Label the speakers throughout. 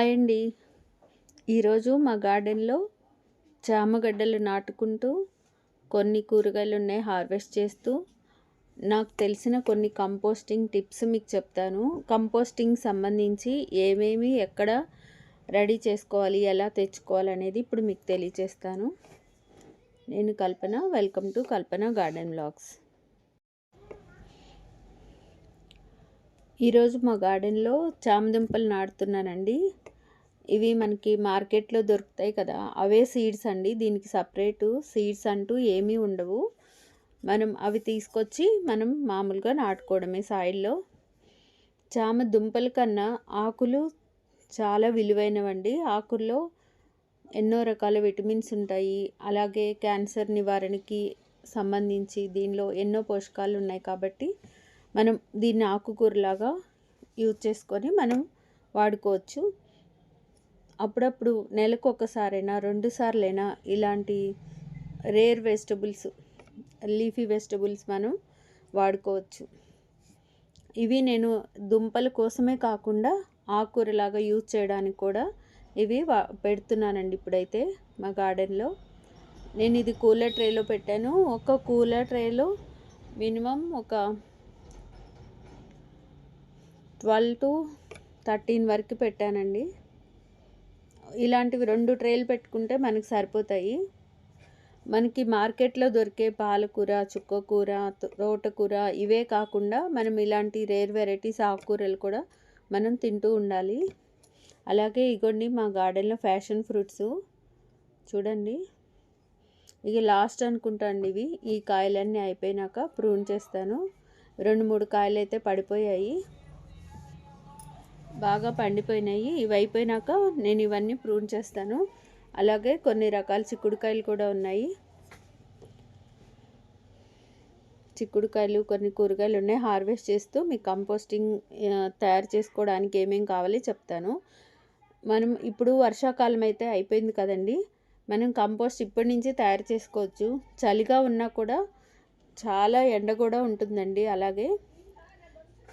Speaker 1: Hi అండి ఈరోజు మా గార్డెన్లో చామగడ్డలు నాటుకుంటూ కొన్ని కూరగాయలు ఉన్నాయి హార్వెస్ట్ చేస్తూ. నాకు తెలిసిన కొన్ని కంపోస్టింగ్ టిప్స్ మీకు చెప్తాను. కంపోస్టింగ్ సంబంధించి ఏమేమి ఎక్కడ రెడీ చేసుకోవాలి ఎలా తెచ్చుకోవాలి అనేది ఇప్పుడు మీకు తెలియచేస్తాను నేను Kalpana welcome to Kalpana garden blogs. ఈరోజు మా గార్డెన్లో చామదుంపలు నాటుతున్నానండి. ఇవి మనకి మార్కెట్లో దొరుకుతాయి కదా అవే సీడ్స్ అండి. దీనికి సపరేటు సీడ్స్ అంటూ ఏమీ ఉండవు. మనం అవి తీసుకొచ్చి మనం మామూలుగా నాటుకోవడమే సాయిల్లో. చామ దుంపల కన్నా ఆకులు చాలా విలువైనవండి. ఆకుల్లో ఎన్నో రకాల విటమిన్స్ ఉంటాయి. అలాగే క్యాన్సర్ నివారణకి సంబంధించి దీనిలో ఎన్నో పోషకాలు ఉన్నాయి కాబట్టి మనం దీన్ని ఆకుకూరలాగా యూజ్ చేసుకొని మనం వాడుకోవచ్చు. అప్పుడప్పుడు నెలకు ఒకసారైనా రెండు సార్లైనా ఇలాంటి రేర్ వెజిటబుల్స్ లీఫీ వెజిటబుల్స్ మనం వాడుకోవచ్చు. ఇవి నేను దుంపల కోసమే కాకుండా ఆకుకూరలాగా యూజ్ చేయడానికి కూడా ఇవి వా పెడుతున్నానండి ఇప్పుడైతే మా గార్డెన్లో. నేను ఇది కూలర్ ట్రేలో పెట్టాను. ఒక కూలర్ ట్రేలో మినిమం ఒక ట్వెల్వ్ టు థర్టీన్ వరకు పెట్టానండి. ఇలాంటివి రెండు ట్రేలు పెట్టుకుంటే మనకు సరిపోతాయి. మనకి మార్కెట్లో దొరికే పాలకూర చుక్కకూర తోటకూర ఇవే కాకుండా మనం ఇలాంటి రేర్ వెరైటీస్ ఆకుకూరలు కూడా మనం తింటూ ఉండాలి. అలాగే ఇగోండి మా గార్డెన్లో ఫ్యాషన్ ఫ్రూట్స్. చూడండి. ఇక లాస్ట్ అనుకుంటా అండి ఇవి. ఈ కాయలన్నీ అయిపోయినాక ప్రూన్ చేస్తాను. రెండు మూడు కాయలు అయితే పడిపోయాయి. బాగా పండిపోయినాయి. ఇవి అయిపోయినాక నేను ఇవన్నీ ప్రూన్ చేస్తాను. అలాగే కొన్ని రకాల చిక్కుడుకాయలు కూడా ఉన్నాయి. చిక్కుడుకాయలు కొన్ని కూరగాయలు ఉన్నాయి. హార్వెస్ట్ చేస్తూ మీ కంపోస్టింగ్ తయారు చేసుకోవడానికి ఏమేమి కావాలి చెప్తాను. మనం ఇప్పుడు వర్షాకాలం అయితే అయిపోయింది కదండి. మనం కంపోస్ట్ ఇప్పటి నుంచి తయారు చేసుకోవచ్చు. చలిగా ఉన్నా కూడా చాలా ఎండ కూడా ఉంటుందండి. అలాగే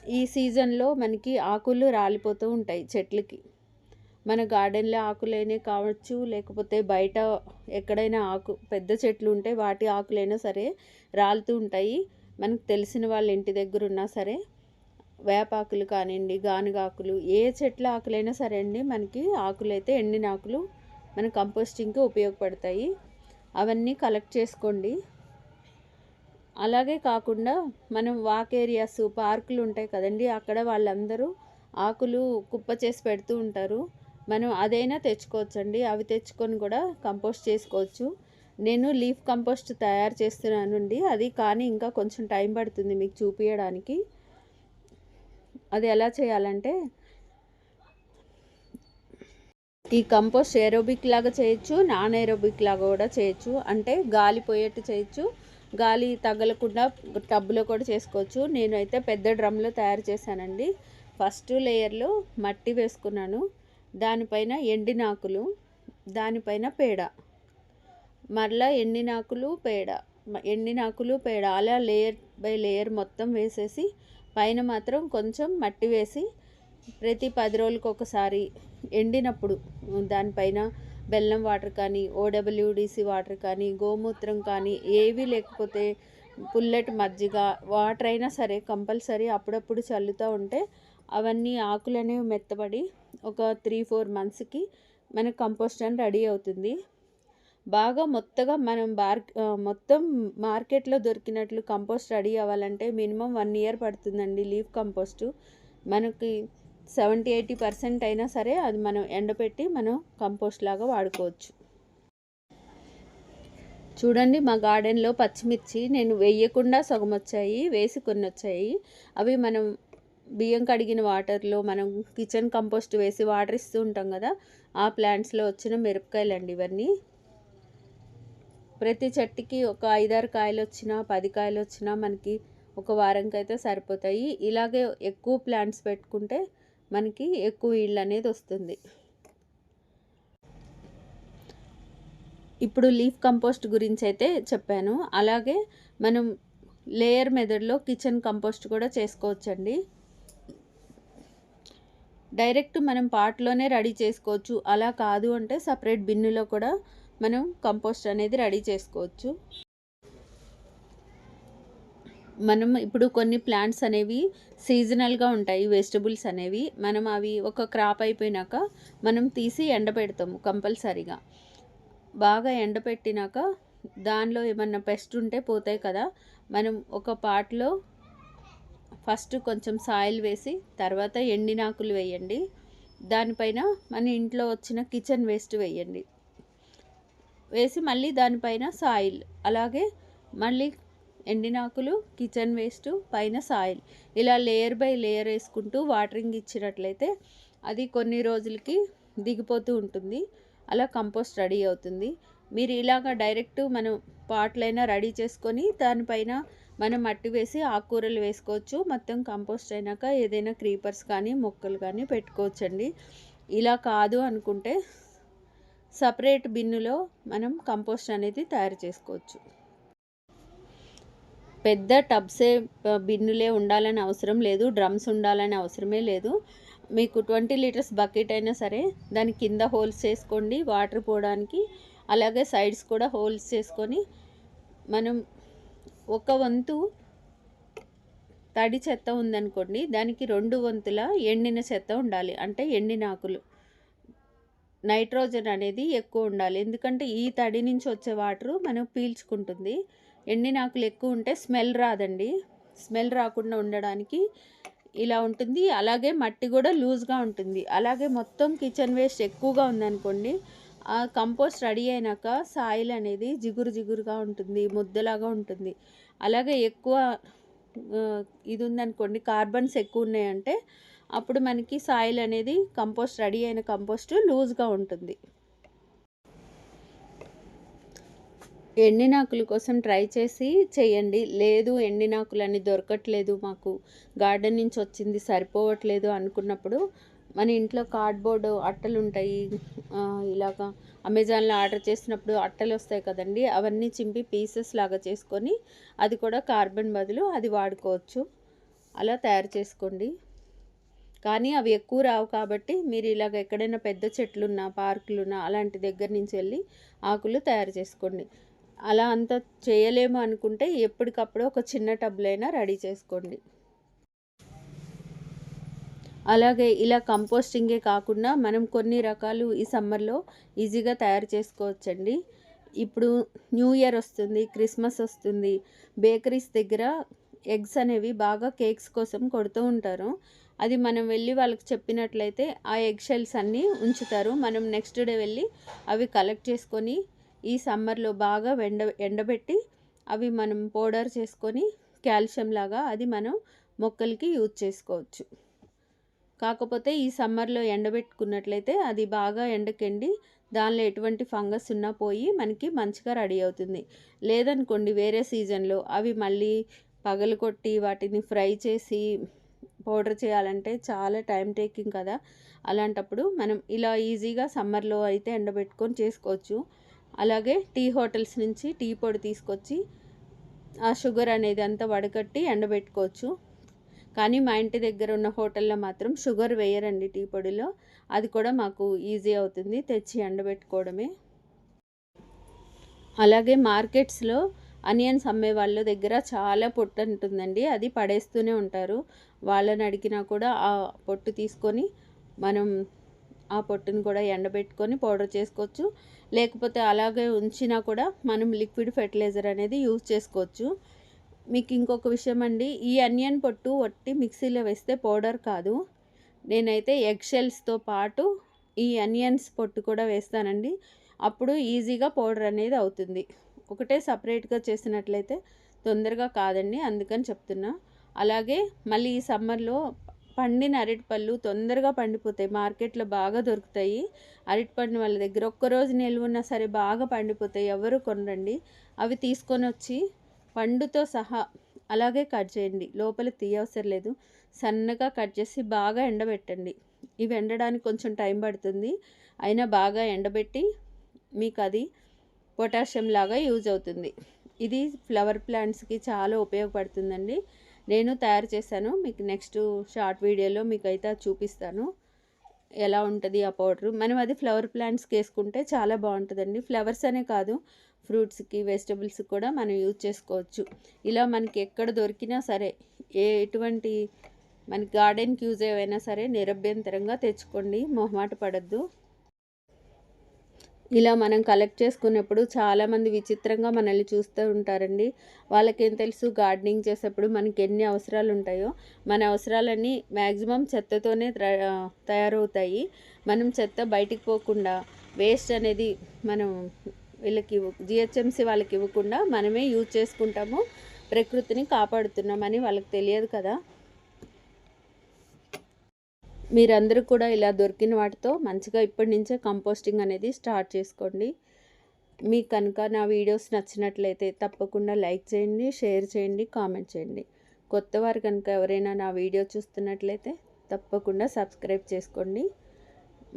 Speaker 1: ఈ సీజన్లో మనకి ఆకులు రాలిపోతూ ఉంటాయి చెట్లకి. మన గార్డెన్లో ఆకులైనా కావచ్చు లేకపోతే బయట ఎక్కడైనా ఆకు పెద్ద చెట్లు ఉంటే వాటి ఆకులైనా సరే రాలుతూ ఉంటాయి. మనకు తెలిసిన వాళ్ళ ఇంటి దగ్గర ఉన్నా సరే వేపాకులు కానివ్వండి గానుగాకులు ఏ చెట్ల ఆకులైనా సరే అండి మనకి ఆకులు అయితే ఎండిన ఆకులు మన కంపోస్టింగ్కి ఉపయోగపడతాయి. అవన్నీ కలెక్ట్ చేసుకోండి. అలాగే కాకుండా మనం వాక్ ఏరియాస్ పార్కులు ఉంటాయి కదండి అక్కడ వాళ్ళందరూ ఆకులు కుప్ప చేసి పెడుతూ ఉంటారు. మనం అదైనా తెచ్చుకోవచ్చండి. అవి తెచ్చుకొని కూడా కంపోస్ట్ చేసుకోవచ్చు. నేను లీఫ్ కంపోస్ట్ తయారు చేస్తున్నానండి. అది కానీ ఇంకా కొంచెం టైం పడుతుంది మీకు చూపించడానికి అది ఎలా చేయాలంటే ఈ కంపోస్ట్ ఏరోబిక్ లాగా చేయొచ్చు నాన్ ఏరోబిక్ లాగా కూడా చేయొచ్చు. అంటే గాలి పోయేట్టు చేయొచ్చు. గాలి తగలకుండా టబ్లో కూడా చేసుకోవచ్చు. నేనైతే పెద్ద డ్రమ్లో తయారు చేశానండి. ఫస్ట్ లేయర్లో మట్టి వేసుకున్నాను. దానిపైన ఎండినాకులు దానిపైన పేడ. మరలా ఎండినాకులు పేడ. ఎండినాకులు పేడ. అలా లేయర్ బై లేయర్ మొత్తం వేసేసి పైన మాత్రం కొంచెం మట్టి వేసి ప్రతి పది రోజులకు ఒకసారి ఎండినప్పుడు దానిపైన బెల్లం వాటర్ కానీ ఓడబ్ల్యూడిసి వాటర్ కానీ గోమూత్రం కానీ ఏవి లేకపోతే పుల్లటి మజ్జిగ వాటర్ అయినా సరే కంపల్సరీ అప్పుడప్పుడు చల్లుతూ ఉంటే అవన్నీ ఆకులు అనేవి మెత్తబడి ఒక త్రీ ఫోర్ మంత్స్కి మన కంపోస్ట్ అని రెడీ అవుతుంది. బాగా మొత్తగా మనం బార్ మొత్తం మార్కెట్లో దొరికినట్లు కంపోస్ట్ రెడీ అవ్వాలంటే మినిమం వన్ ఇయర్ పడుతుందండి లీఫ్ కంపోస్టు. మనకి సెవెంటీ ఎయిటీ పర్సెంట్ అయినా సరే అది మనం ఎండపెట్టి మనం కంపోస్ట్ లాగా వాడుకోవచ్చు. చూడండి మా గార్డెన్లో పచ్చిమిర్చి నేను వేయకుండా సగం వచ్చాయి వేసి కొన్ని వచ్చాయి. అవి మనం బియ్యం కడిగిన వాటర్లో మనం కిచెన్ కంపోస్ట్ వేసి వాటర్ ఇస్తూ ఉంటాం కదా ఆ ప్లాంట్స్లో వచ్చిన మిరపకాయలు అండి ఇవన్నీ. ప్రతి చెట్టుకి ఒక ఐదారు కాయలు వచ్చినా పది కాయలు వచ్చినా మనకి ఒక వారంకైతే సరిపోతాయి. ఇలాగే ఎక్కువ ప్లాంట్స్ పెట్టుకుంటే మనకి ఎక్కువ ఇళ్ళు అనేది వస్తుంది. ఇప్పుడు లీఫ్ కంపోస్ట్ గురించి అయితే చెప్పాను. అలాగే మనం లేయర్ మెథడ్లో కిచెన్ కంపోస్ట్ కూడా చేసుకోవచ్చండి. డైరెక్ట్ మనం పాట్లోనే రెడీ చేసుకోవచ్చు. అలా కాదు అంటే సపరేట్ బిన్నులో కూడా మనం కంపోస్ట్ అనేది రెడీ చేసుకోవచ్చు. మనం ఇప్పుడు కొన్ని ప్లాంట్స్ అనేవి సీజనల్గా ఉంటాయి వెజిటబుల్స్ అనేవి. మనం అవి ఒక క్రాప్ అయిపోయినాక మనం తీసి ఎండబెడతాము కంపల్సరీగా. బాగా ఎండబెట్టినాక దానిలో ఏమన్నా పెస్ట్ ఉంటే పోతాయి కదా మనం ఒక పాట్లో ఫస్ట్ కొంచెం సాయిల్ వేసి తర్వాత ఎండినాకులు వేయండి. దానిపైన మన ఇంట్లో వచ్చిన కిచెన్ వేస్ట్ వేయండి. వేసి మళ్ళీ దానిపైన సాయిల్ అలాగే మళ్ళీ ఎండినాకులు కిచెన్ వేస్ట్ పైన సాయిల్. ఇలా లేయర్ బై లేయర్ వేసుకుంటూ వాటరింగ్ ఇచ్చినట్లయితే అది కొన్ని రోజులకి దిగిపోతూ ఉంటుంది. అలా కంపోస్ట్ రెడీ అవుతుంది. మీరు ఇలాగ డైరెక్ట్ మనం పాట్లైనా రెడీ చేసుకొని దానిపైన మనం మట్టి వేసి ఆకుకూరలు వేసుకోవచ్చు. మొత్తం కంపోస్ట్ అయినాక ఏదైనా క్రీపర్స్ కానీ మొక్కలు కానీ పెట్టుకోవచ్చండి. ఇలా కాదు అనుకుంటే సపరేట్ బిన్నులో మనం కంపోస్ట్ అనేది తయారు చేసుకోవచ్చు. పెద్ద టబ్సే బిన్నులే ఉండాలని అవసరం లేదు డ్రమ్స్ ఉండాలని అవసరమే లేదు. మీకు ట్వంటీ లీటర్స్ బకెట్ అయినా సరే దాని కింద హోల్స్ చేసుకోండి వాటర్ పోవడానికి. అలాగే సైడ్స్ కూడా హోల్స్ చేసుకొని మనం ఒక వంతు తడి చెత్త ఉందనుకోండి దానికి రెండు వంతుల ఎండిన చెత్త ఉండాలి. అంటే ఎండిన ఆకులు. నైట్రోజన్ అనేది ఎక్కువ ఉండాలి. ఎందుకంటే ఈ తడి నుంచి వచ్చే వాటరు మనం పీల్చుకుంటుంది. ఎండిన ఆకులు ఎక్కువ ఉంటే స్మెల్ రాదండి. స్మెల్ రాకుండా ఉండడానికి ఇలా ఉంటుంది. అలాగే మట్టి కూడా లూజ్గా ఉంటుంది. అలాగే మొత్తం కిచెన్ వేస్ట్ ఎక్కువగా ఉందనుకోండి ఆ కంపోస్ట్ రెడీ అయినాక సాయిల్ అనేది జిగురు జిగురుగా ఉంటుంది ముద్దలాగా ఉంటుంది. అలాగే ఎక్కువ ఇది ఉందనుకోండి కార్బన్స్ ఎక్కువ ఉన్నాయంటే అప్పుడు మనకి సాయిల్ అనేది కంపోస్ట్ రెడీ అయిన కంపోస్ట్ లూజ్గా ఉంటుంది. ఎండినాకుల కోసం ట్రై చేసి చేయండి లేదు ఎండినాకులన్నీ దొరకట్లేదు. మాకు గార్డెన్ నుంచి వచ్చింది సరిపోవట్లేదు అనుకున్నప్పుడు మన ఇంట్లో కార్డ్బోర్డ్ అట్టలు ఉంటాయి ఇలాగా అమెజాన్లో ఆర్డర్ చేసినప్పుడు అట్టలు వస్తాయి కదండి అవన్నీ చింపి పీసెస్ లాగా చేసుకొని అది కూడా కార్బన్ బదులు అది వాడుకోవచ్చు. అలా తయారు చేసుకోండి. కానీ అవి ఎక్కువ రావు కాబట్టి మీరు ఇలాగ ఎక్కడైనా పెద్ద చెట్లున్నా పార్కులున్నా అలాంటి దగ్గర నుంచి వెళ్ళి ఆకులు తయారు చేసుకోండి. అలా అంత చేయలేము అనుకుంటే ఎప్పటికప్పుడు ఒక చిన్న టబ్లైనా రెడీ చేసుకోండి. అలాగే ఇలా కంపోస్టింగే కాకుండా మనం కొన్ని రకాలు ఈ సమ్మర్లో ఈజీగా తయారు చేసుకోవచ్చండి. ఇప్పుడు న్యూ ఇయర్ వస్తుంది క్రిస్మస్ వస్తుంది బేకరీస్ దగ్గర ఎగ్స్ అనేవి బాగా కేక్స్ కోసం కొడుతూ ఉంటారు. అది మనం వెళ్ళి వాళ్ళకి చెప్పినట్లయితే ఆ ఎగ్ షెల్స్ అన్నీ ఉంచుతారు. మనం నెక్స్ట్ డే వెళ్ళి అవి కలెక్ట్ చేసుకొని ఈ సమ్మర్లో బాగా ఎండ ఎండబెట్టి అవి మనం పౌడర్ చేసుకొని కాల్షియం లాగా అది మనం మొక్కలకి యూజ్ చేసుకోవచ్చు. కాకపోతే ఈ సమ్మర్లో ఎండబెట్టుకున్నట్లయితే అది బాగా ఎండకెండి దానిలో ఎటువంటి ఫంగస్ ఉన్నా పోయి మనకి మంచిగా రెడీ అవుతుంది. లేదనుకోండి వేరే సీజన్లో అవి మళ్ళీ పగలు కొట్టి వాటిని ఫ్రై చేసి పౌడర్ చేయాలంటే చాలా టైం టేకింగ్ కదా. అలాంటప్పుడు మనం ఇలా ఈజీగా సమ్మర్లో అయితే ఎండబెట్టుకొని చేసుకోవచ్చు. అలాగే టీ హోటల్స్ నుంచి టీ పొడి తీసుకొచ్చి ఆ షుగర్ అనేది అంతా వడకట్టి ఎండబెట్టుకోవచ్చు. కానీ మా ఇంటి దగ్గర ఉన్న హోటల్లో మాత్రం షుగర్ వేయరండి టీ పొడిలో. అది కూడా మాకు ఈజీ అవుతుంది తెచ్చి ఎండబెట్టుకోవడమే. అలాగే మార్కెట్స్లో అనియన్స్ అమ్మే వాళ్ళ దగ్గర చాలా పొట్టు ఉంటుందండి. అది పడేస్తూనే ఉంటారు. వాళ్ళని అడిగినా కూడా ఆ పొట్టు తీసుకొని మనం ఆ పొట్టును కూడా ఎండబెట్టుకొని పౌడర్ చేసుకోవచ్చు. లేకపోతే అలాగే ఉంచినా కూడా మనం లిక్విడ్ ఫెర్టిలైజర్ అనేది యూజ్ చేసుకోవచ్చు. మీకు ఇంకొక విషయం అండి ఈ అనియన్ పొట్టు వట్టి మిక్సీలో వేస్తే పౌడర్ కాదు. నేనైతే ఎగ్ షెల్స్తో పాటు ఈ అనియన్స్ పొట్టు కూడా వేస్తానండి. అప్పుడు ఈజీగా పౌడర్ అనేది అవుతుంది. ఒకటే సపరేట్గా చేసినట్లయితే తొందరగా కాదండి అందుకని చెప్తున్నా. అలాగే మళ్ళీ ఈ సమ్మర్లో పండిన అరటిపళ్ళు తొందరగా పండిపోతాయి. మార్కెట్లో బాగా దొరుకుతాయి. అరటిపండు వాళ్ళ దగ్గర ఒక్కరోజు నిల్వ సరే బాగా పండిపోతాయి. ఎవరు కొనరండి. అవి తీసుకొని వచ్చి పండుతో సహా అలాగే కట్ చేయండి. లోపల తీయవసరం లేదు. సన్నగా కట్ చేసి బాగా ఎండబెట్టండి. ఇవి ఎండడానికి కొంచెం టైం పడుతుంది. అయినా బాగా ఎండబెట్టి మీకు అది పొటాషియం లాగా యూజ్ అవుతుంది. ఇది ఫ్లవర్ ప్లాంట్స్కి చాలా ఉపయోగపడుతుందండి. నేను తయారు చేశాను. మీకు నెక్స్ట్ షార్ట్ వీడియోలో మీకు అయితే చూపిస్తాను. ఎలా ఉంటుంది ఆ పౌడర్ మనం అది ఫ్లవర్ ప్లాంట్స్కి వేసుకుంటే చాలా బాగుంటుందండి. ఫ్లవర్స్ అనే కాదు ఫ్రూట్స్కి వెజిటబుల్స్ కూడా మనం యూజ్ చేసుకోవచ్చు. ఇలా మనకి ఎక్కడ దొరికినా సరే ఏ ఎటువంటి మనకి గార్డెన్కి యూజ్ ఏవైనా సరే నిరభ్యంతరంగా తెచ్చుకోండి. మొహమాట పడద్దు. ఇలా మనం కలెక్ట్ చేసుకున్నప్పుడు చాలామంది విచిత్రంగా మనల్ని చూస్తూ ఉంటారండి. వాళ్ళకేం తెలుసు? గార్డెనింగ్ చేసేప్పుడు మనకి ఎన్ని అవసరాలు ఉంటాయో. మన అవసరాలన్నీ మ్యాక్సిమం చెత్తతోనే తయారవుతాయి. మనం చెత్త బయటికి పోకుండా వేస్ట్ అనేది మనం వీళ్ళకి జిహెచ్ఎంసి వాళ్ళకి ఇవ్వకుండా మనమే యూజ్ చేసుకుంటాము. ప్రకృతిని కాపాడుతున్నామని వాళ్ళకి తెలియదు కదా. మీరందరూ కూడా ఇలా దొరికిన వాటితో మంచిగా ఇప్పటి నుంచే కంపోస్టింగ్ అనేది స్టార్ట్ చేసుకోండి. మీకు కనుక నా వీడియోస్ నచ్చినట్లయితే తప్పకుండా లైక్ చేయండి షేర్ చేయండి కామెంట్ చేయండి. కొత్త వారు కనుక ఎవరైనా నా వీడియో చూస్తున్నట్లయితే తప్పకుండా సబ్స్క్రైబ్ చేసుకోండి.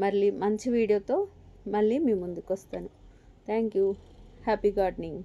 Speaker 1: మళ్ళీ మంచి వీడియోతో మళ్ళీ మీ ముందుకు వస్తాను థ్యాంక్ యూ. Happy gardening